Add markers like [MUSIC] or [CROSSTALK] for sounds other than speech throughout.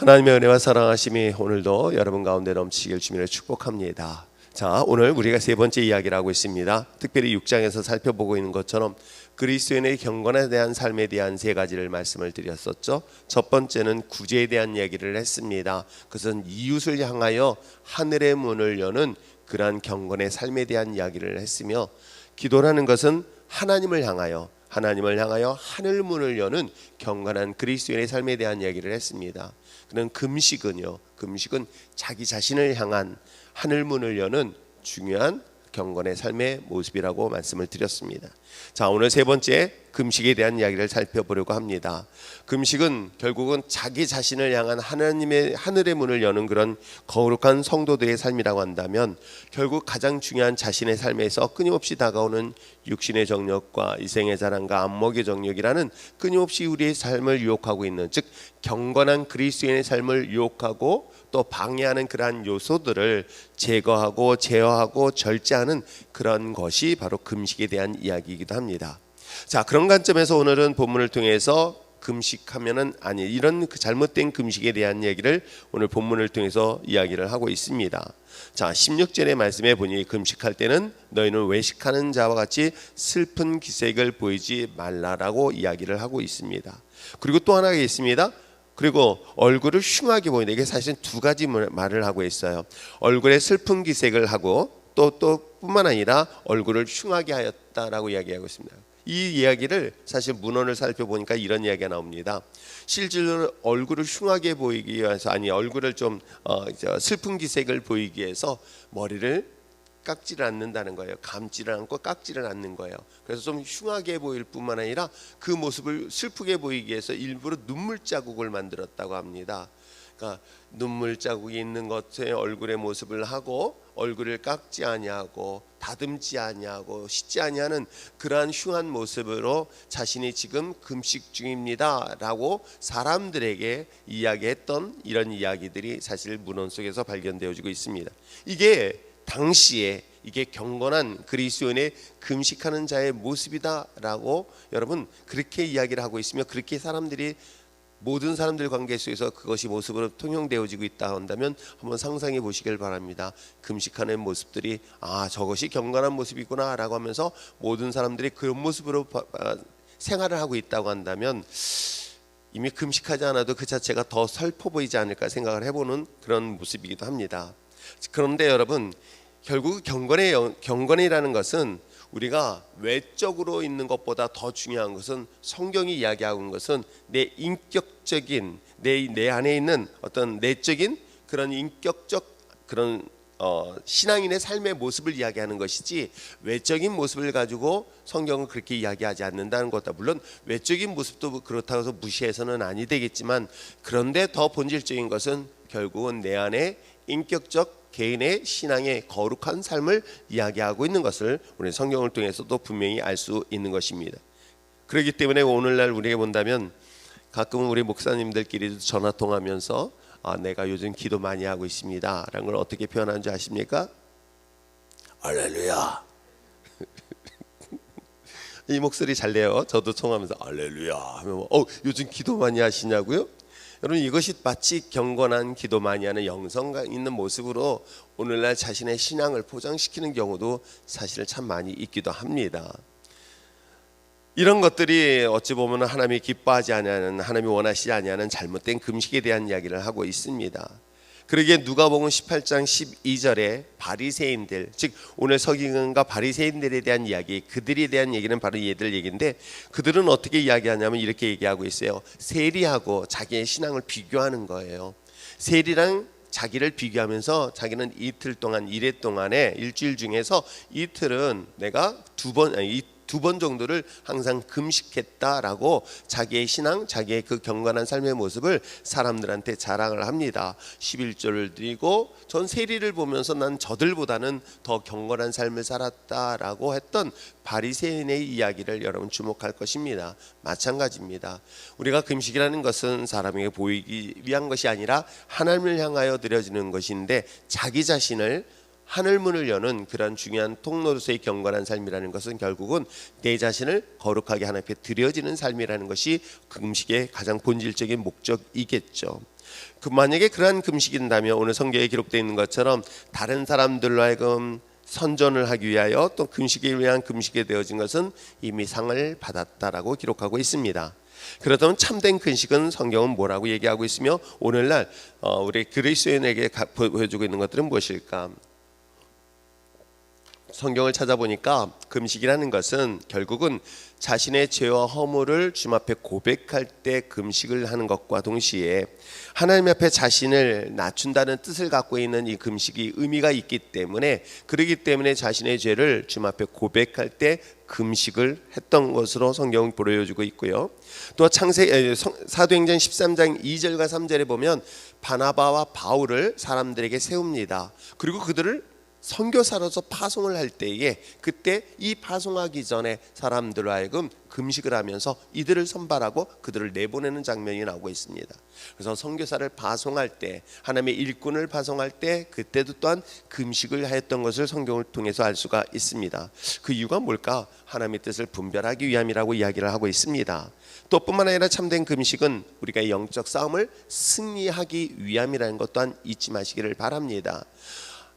하나님의 은혜와 사랑하심이 오늘도 여러분 가운데 넘치길 주님을 축복합니다. 자, 오늘 우리가 세 번째 이야기를 하고 있습니다. 특별히 6장에서 살펴보고 있는 것처럼 그리스도인의 경건에 대한 삶에 대한 세 가지를 말씀을 드렸었죠. 첫 번째는 구제에 대한 이야기를 했습니다. 그것은 이웃을 향하여 하늘의 문을 여는 그러한 경건의 삶에 대한 이야기를 했으며 기도라는 것은 하나님을 향하여 하나님을 향하여 하늘 문을 여는 경건한 그리스도인의 삶에 대한 이야기를 했습니다. 그는 금식은요. 금식은 자기 자신을 향한 하늘 문을 여는 중요한 경건의 삶의 모습이라고 말씀을 드렸습니다. 자, 오늘 세 번째 금식에 대한 이야기를 살펴보려고 합니다. 금식은 결국은 자기 자신을 향한 하나님의 하늘의 문을 여는 그런 거룩한 성도들의 삶이라고 한다면 결국 가장 중요한 자신의 삶에서 끊임없이 다가오는 육신의 정력과 이생의 자랑과 안목의 정력이라는 끊임없이 우리의 삶을 유혹하고 있는 즉 경건한 그리스도인의 삶을 유혹하고 또 방해하는 그러한 요소들을 제거하고 제어하고 절제하는 그런 것이 바로 금식에 대한 이야기이기도 합니다. 자, 그런 관점에서 오늘은 본문을 통해서 금식하면은 아니 이런 그 잘못된 금식에 대한 얘기를 오늘 본문을 통해서 이야기를 하고 있습니다. 자, 16절의 말씀에 보니 금식할 때는 너희는 외식하는 자와 같이 슬픈 기색을 보이지 말라라고 이야기를 하고 있습니다. 그리고 또 하나가 있습니다. 그리고 얼굴을 흉하게 보이는 이게 사실 두 가지 말을 하고 있어요. 얼굴에 슬픈 기색을 하고 또 또 뿐만 아니라 얼굴을 흉하게 하였다라고 이야기하고 있습니다. 이 이야기를 사실 문헌을 살펴보니까 이런 이야기가 나옵니다. 실제로 얼굴을 흉하게 보이기 위해서 아니 얼굴을 좀 어, 슬픈 기색을 보이기 위해서 머리를 깎지를 않는다는 거예요. 감지를 않고 깎지를 않는 거예요. 그래서 좀 흉하게 보일 뿐만 아니라 그 모습을 슬프게 보이기 위해서 일부러 눈물 자국을 만들었다고 합니다. 그러니까 눈물 자국이 있는 것에 얼굴의 모습을 하고 얼굴을 깎지 아니하고 다듬지 아니하고 씻지 아니하는 그러한 흉한 모습으로 자신이 지금 금식 중입니다라고 사람들에게 이야기했던 이런 이야기들이 사실 문헌 속에서 발견되어지고 있습니다. 이게 당시에 이게 경건한 그리스도인의 금식하는 자의 모습이다라고 여러분 그렇게 이야기를 하고 있으며 그렇게 사람들이 모든 사람들 관계 속에서 그것이 모습으로 통용되어지고 있다 한다면 한번 상상해 보시길 바랍니다. 금식하는 모습들이 아 저것이 경건한 모습이구나라고 하면서 모든 사람들이 그런 모습으로 생활을 하고 있다고 한다면 이미 금식하지 않아도 그 자체가 더 슬퍼 보이지 않을까 생각을 해보는 그런 모습이기도 합니다. 그런데 여러분 결국 경건의 경건이라는 것은 우리가 외적으로 있는 것보다 더 중요한 것은 성경이 이야기하고 있는 것은 내 인격적인 내, 내 안에 있는 어떤 내적인 그런 인격적 그런 어, 신앙인의 삶의 모습을 이야기하는 것이지 외적인 모습을 가지고 성경은 그렇게 이야기하지 않는다는 것다. 물론 외적인 모습도 그렇다고 해서 무시해서는 아니 되겠지만 그런데 더 본질적인 것은 결국은 내 안에 인격적 개인의 신앙의 거룩한 삶을 이야기하고 있는 것을 우리 성경을 통해서도 분명히 알 수 있는 것입니다. 그렇기 때문에 오늘날 우리가 본다면 가끔 우리 목사님들끼리 전화 통하면서 아, 내가 요즘 기도 많이 하고 있습니다 라는 걸 어떻게 표현하는지 아십니까? 알렐루야. [LAUGHS] 이 목소리 잘 내요. 저도 통하면서 알렐루야 하면 뭐, 어 요즘 기도 많이 하시냐고요? 여러분 이것이 마치 경건한 기도 많이 하는 영성 있는 모습으로 오늘날 자신의 신앙을 포장시키는 경우도 사실 참 많이 있기도 합니다. 이런 것들이 어찌 보면 하나님이 기뻐하지 않는 하나님이 원하시지 아니하는 잘못된 금식에 대한 이야기를 하고 있습니다. 그러기에 누가복음 18장 12절에 바리새인들 즉 오늘 서기관과 바리새인들에 대한 이야기 그들에 대한 얘기는 바로 얘들 얘기인데 그들은 어떻게 이야기하냐면 이렇게 얘기하고 있어요. 세리하고 자기의 신앙을 비교하는 거예요. 세리랑 자기를 비교하면서 자기는 이틀 동안 일해 동안에 일주일 중에서 이틀은 내가 두번 두 번 정도를 항상 금식했다라고 자기의 신앙, 자기의 그 경건한 삶의 모습을 사람들한테 자랑을 합니다. 11조를 드리고 전 세리를 보면서 난 저들보다는 더 경건한 삶을 살았다라고 했던 바리새인의 이야기를 여러분 주목할 것입니다. 마찬가지입니다. 우리가 금식이라는 것은 사람에게 보이기 위한 것이 아니라 하나님을 향하여 드려지는 것인데 자기 자신을 하늘문을 여는 그런 중요한 통로로서의 경건한 삶이라는 것은 결국은 내 자신을 거룩하게 하나님께 드려지는 삶이라는 것이 금식의 가장 본질적인 목적이겠죠. 그 만약에 그러한 금식인다면 오늘 성경에 기록되어 있는 것처럼 다른 사람들로 하여금 선전을 하기 위하여 또 금식에 위한 금식이 되어진 것은 이미 상을 받았다라고 기록하고 있습니다. 그렇다면 참된 금식은 성경은 뭐라고 얘기하고 있으며 오늘날 어, 우리 그리스도인에게 가- 보여주고 있는 것들은 무엇일까? 성경을 찾아보니까 금식이라는 것은 결국은 자신의 죄와 허물을 주님 앞에 고백할 때 금식을 하는 것과 동시에 하나님 앞에 자신을 낮춘다는 뜻을 갖고 있는 이 금식이 의미가 있기 때문에 그러기 때문에 자신의 죄를 주님 앞에 고백할 때 금식을 했던 것으로 성경은 보여주고 있고요. 또 창세 사도행전 13장 2절과 3절에 보면 바나바와 바울을 사람들에게 세웁니다. 그리고 그들을 선교사로서 파송을 할 때에 그때 이 파송하기 전에 사람들로 하여금 금식을 하면서 이들을 선발하고 그들을 내보내는 장면이 나오고 있습니다. 그래서 선교사를 파송할 때 하나님의 일꾼을 파송할 때 그때도 또한 금식을 하였던 것을 성경을 통해서 알 수가 있습니다. 그 이유가 뭘까? 하나님의 뜻을 분별하기 위함이라고 이야기를 하고 있습니다. 또 뿐만 아니라 참된 금식은 우리가 영적 싸움을 승리하기 위함이라는 것 또한 잊지 마시기를 바랍니다.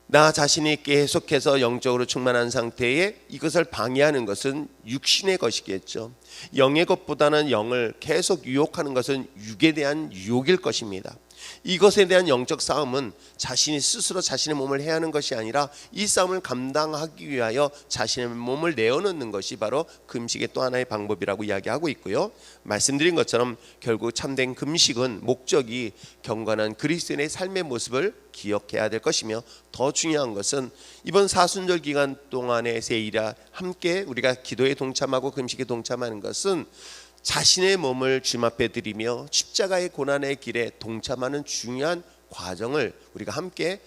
나 자신이 계속해서 영적으로 충만한 상태에 이것을 방해하는 것은 육신의 것이겠죠. 영의 것보다는 영을 계속 유혹하는 것은 육에 대한 유혹일 것입니다. 이것에 대한 영적 싸움은 자신이 스스로 자신의 몸을 해야 하는 것이 아니라 이 싸움을 감당하기 위하여 자신의 몸을 내어놓는 것이 바로 금식의 또 하나의 방법이라고 이야기하고 있고요. 말씀드린 것처럼 결국 참된 금식은 목적이 경건한 그리스도인의 삶의 모습을 기억해야 될 것이며 더 중요한 것은 이번 사순절 기간 동안의 세일아 함께 우리가 기도에 동참하고 금식에 동참하는 것은 자신의 몸을 주님 앞에 드리며 십자가의 고난의 길에 동참하는 중요한 과정을 우리가 함께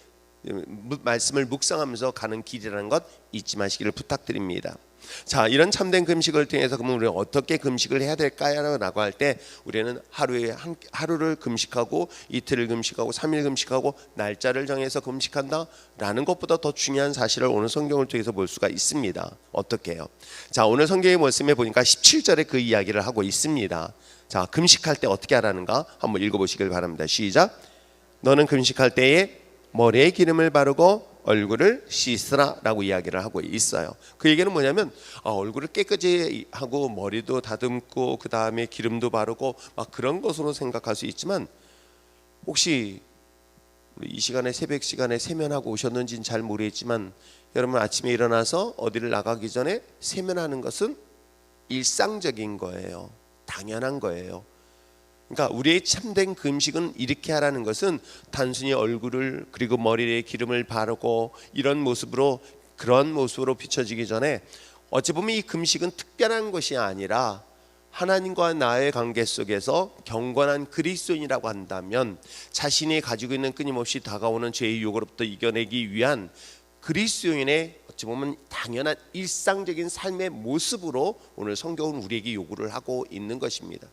말씀을 묵상하면서 가는 길이라는 것 잊지 마시기를 부탁드립니다. 자, 이런 참된 금식을 통해서 그러면 우리가 어떻게 금식을 해야 될까요라고 할 때 우리는 하루에 한 하루를 금식하고 이틀을 금식하고 삼일 금식하고 날짜를 정해서 금식한다라는 것보다 더 중요한 사실을 오늘 성경을 통해서 볼 수가 있습니다. 어떻게요? 자, 오늘 성경의 말씀에 보니까 17절에 그 이야기를 하고 있습니다. 자, 금식할 때 어떻게 하라는가? 한번 읽어 보시길 바랍니다. 시작. 너는 금식할 때에 머리에 기름을 바르고 얼굴을 씻으라라고 이야기를 하고 있어요. 그 얘기는 뭐냐면 아, 얼굴을 깨끗이 하고 머리도 다듬고 그 다음에 기름도 바르고 막 그런 것으로 생각할 수 있지만 혹시 이 시간에 새벽 시간에 세면하고 오셨는지는 잘 모르겠지만 여러분 아침에 일어나서 어디를 나가기 전에 세면하는 것은 일상적인 거예요. 당연한 거예요. 그러니까 우리의 참된 금식은 이렇게 하라는 것은 단순히 얼굴을 그리고 머리에 기름을 바르고 이런 모습으로 그런 모습으로 비춰지기 전에 어찌 보면 이 금식은 특별한 것이 아니라 하나님과 나의 관계 속에서 경건한 그리스도인이라고 한다면 자신이 가지고 있는 끊임없이 다가오는 죄의 유혹으로부터 이겨내기 위한 그리스도인의 어찌 보면 당연한 일상적인 삶의 모습으로 오늘 성경은 우리에게 요구를 하고 있는 것입니다.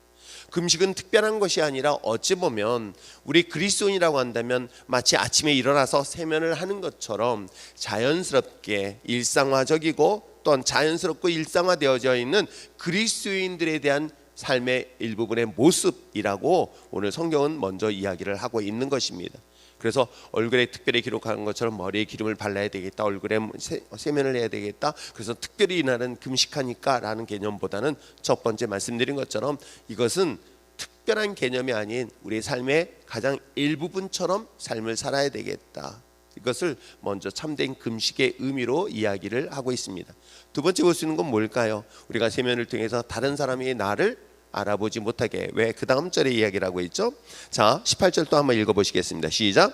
금식은 특별한 것이 아니라 어찌 보면 우리 그리스도인이라고 한다면 마치 아침에 일어나서 세면을 하는 것처럼 자연스럽게 일상화적이고 또한 자연스럽고 일상화되어져 있는 그리스도인들에 대한 삶의 일부분의 모습이라고 오늘 성경은 먼저 이야기를 하고 있는 것입니다. 그래서 얼굴에 특별히 기록하는 것처럼 머리에 기름을 발라야 되겠다, 얼굴에 세, 세면을 해야 되겠다. 그래서 특별히 이날은 금식하니까라는 개념보다는 첫 번째 말씀드린 것처럼 이것은 특별한 개념이 아닌 우리의 삶의 가장 일부분처럼 삶을 살아야 되겠다. 이것을 먼저 참된 금식의 의미로 이야기를 하고 있습니다. 두 번째 볼 수 있는 건 뭘까요? 우리가 세면을 통해서 다른 사람이 나를 알아보지 못하게 왜 그 다음 절에 이야기를 하고 있죠? 자, 18절 또 한번 읽어보시겠습니다. 시작.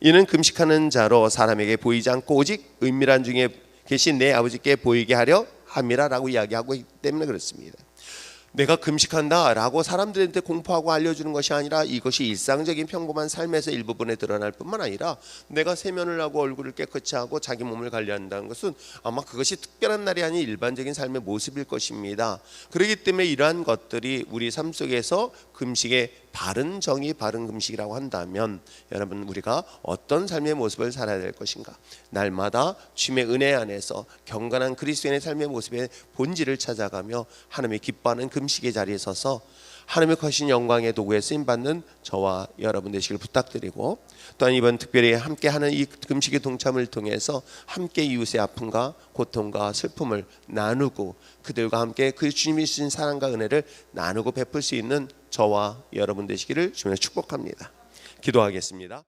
이는 금식하는 자로 사람에게 보이지 않고 오직 은밀한 중에 계신 내 아버지께 보이게 하려 함이라라고 이야기하고 있기 때문에 그렇습니다. 내가 금식한다 라고 사람들한테 공포하고 알려주는 것이 아니라 이것이 일상적인 평범한 삶에서 일부분에 드러날 뿐만 아니라 내가 세면을 하고 얼굴을 깨끗이 하고 자기 몸을 관리한다는 것은 아마 그것이 특별한 날이 아닌 일반적인 삶의 모습일 것입니다. 그렇기 때문에 이러한 것들이 우리 삶 속에서 금식의 바른 정의 바른 금식이라고 한다면 여러분 우리가 어떤 삶의 모습을 살아야 될 것인가? 날마다 주님의 은혜 안에서 경건한 그리스도인의 삶의 모습의 본질을 찾아가며 하나님의 기뻐하는 금식의 자리에 서서 하나님의 거신 영광의 도구에 쓰임 받는 저와 여러분 되시길 부탁드리고 또한 이번 특별히 함께 하는 이 금식의 동참을 통해서 함께 이웃의 아픔과 고통과 슬픔을 나누고 그들과 함께 그 주님이 주신 사랑과 은혜를 나누고 베풀 수 있는 저와 여러분 되시기를 주님의 축복합니다. 기도하겠습니다.